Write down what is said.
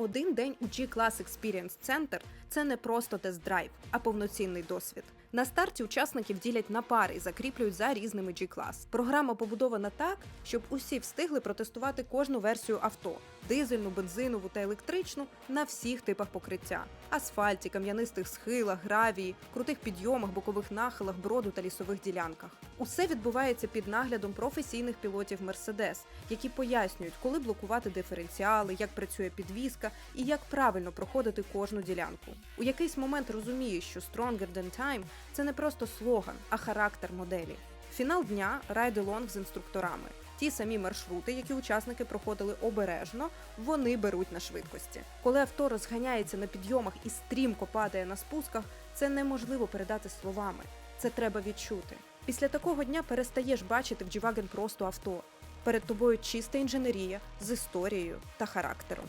один день у G-Class Experience Center – це не просто тест-драйв, а повноцінний досвід. На старті учасників ділять на пари і закріплюють за різними G-Class. Програма побудована так, щоб усі встигли протестувати кожну версію авто: дизельну, бензинову та електричну на всіх типах покриття: асфальті, кам'янистих схилах, гравії, крутих підйомах, бокових нахилах, броду та лісових ділянках. Усе відбувається під наглядом професійних пілотів Mercedes, які пояснюють, коли блокувати диференціали, як працює підвізка і як правильно проходити кожну ділянку. У якийсь момент розумієш, що Stronger Than Time – це не просто слоган, а характер моделі. Фінал дня райди-лонг з інструкторами. Ті самі маршрути, які учасники проходили обережно, вони беруть на швидкості. Коли авто розганяється на підйомах і стрімко падає на спусках, це неможливо передати словами. Це треба відчути. Після такого дня перестаєш бачити в G-Wagon просто авто. Перед тобою чиста інженерія з історією та характером.